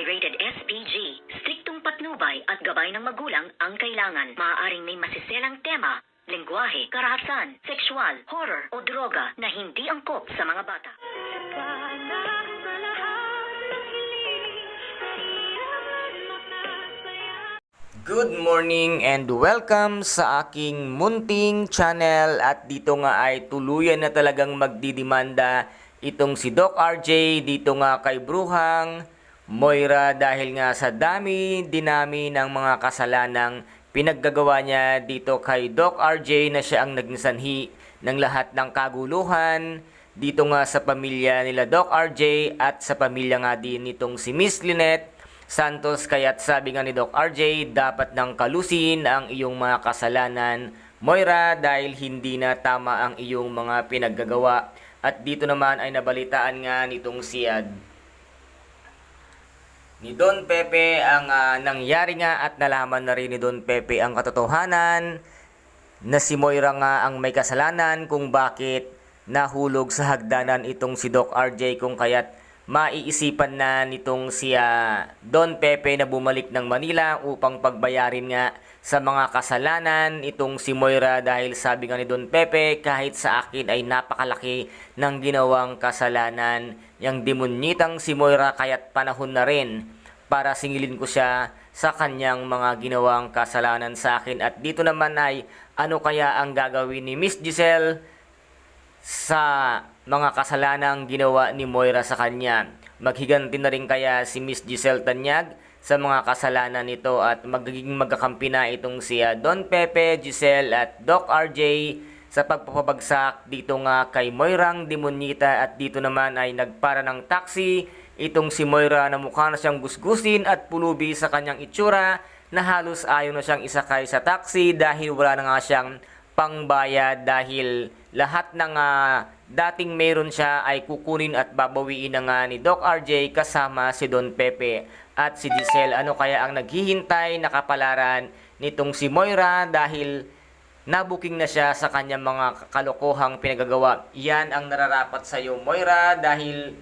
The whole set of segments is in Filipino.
ay rated SPG. Striktong patnubay at gabay ng magulang ang kailangan. Maaaring may masiselang tema, lengguwahe, karahasan, sexual, horror o droga na hindi angkop sa mga bata. Good morning and welcome sa aking munting channel at dito nga ay tuluyan na talagang magdidimanda itong si Doc RJ dito nga kay Bruhang Moira dahil nga sa dami dinami ng mga kasalanang pinaggagawa niya dito kay Doc RJ na siya ang nagnisanhi ng lahat ng kaguluhan dito nga sa pamilya nila Doc RJ at sa pamilya nga din nitong si Miss Lynette Santos. Kaya't sabi nga ni Doc RJ dapat nang kalusin ang iyong mga kasalanan Moira dahil hindi na tama ang iyong mga pinaggagawa. At dito naman ay nabalitaan nga nitong si ni Don Pepe ang ah, nangyari nga at nalaman na rin ni Don Pepe ang katotohanan na si Moira nga ang may kasalanan kung bakit nahulog sa hagdanan itong si Doc RJ kung kaya't maiisipan na nitong si ah, Don Pepe na bumalik ng Manila upang pagbayarin nga sa mga kasalanan itong si Moira dahil sabi nga ni Don Pepe kahit sa akin ay napakalaki ng ginawang kasalanan yang demonyitang si Moira kaya't panahon na rin para singilin ko siya sa kanyang mga ginawang kasalanan sa akin. At dito naman ay ano kaya ang gagawin ni Miss Giselle sa mga kasalanang ginawa ni Moira sa kanya. Maghiganti na rin kaya si Miss Giselle Tanyag sa mga kasalanan nito? At magiging magkakampi na itong si Don Pepe, Giselle at Doc RJ sa pagpapabagsak dito nga kay Moirang Demonita at dito naman ay nagpara ng taxi itong si Moira na mukha na siyang gusgusin at pulubi sa kanyang itsura na halos ayaw na siyang isakay sa taxi dahil wala na nga siyang pangbayad dahil lahat ng ah, dating meron siya ay kukunin at babawiin na nga ni Doc RJ kasama si Don Pepe at si Giselle. Ano kaya ang naghihintay na kapalaran nitong si Moira dahil nabuking na siya sa kanyang mga kalokohang pinagagawa. Yan ang nararapat sa iyo Moira dahil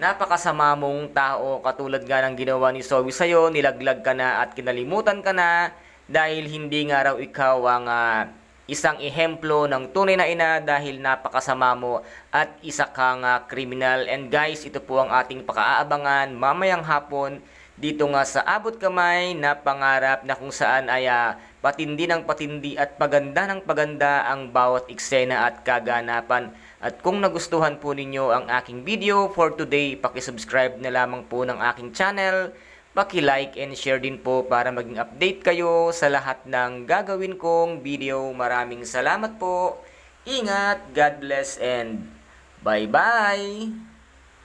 napakasama mong tao katulad nga ng ginawa ni Zoe sa'yo, nilaglag ka na at kinalimutan ka na dahil hindi nga raw ikaw ang ah, isang ehemplo ng tunay na ina dahil napakasama mo at isa kang ah, kriminal. And guys, ito po ang ating pakaabangan mamayang hapon dito nga sa abot kamay na pangarap na kung saan ay ah, patindi ng patindi at paganda ng paganda ang bawat eksena at kaganapan. At kung nagustuhan po ninyo ang aking video for today, pakisubscribe na lamang po ng aking channel. Paki-like and share din po para maging update kayo sa lahat ng gagawin kong video. Maraming salamat po. Ingat, God bless and bye-bye!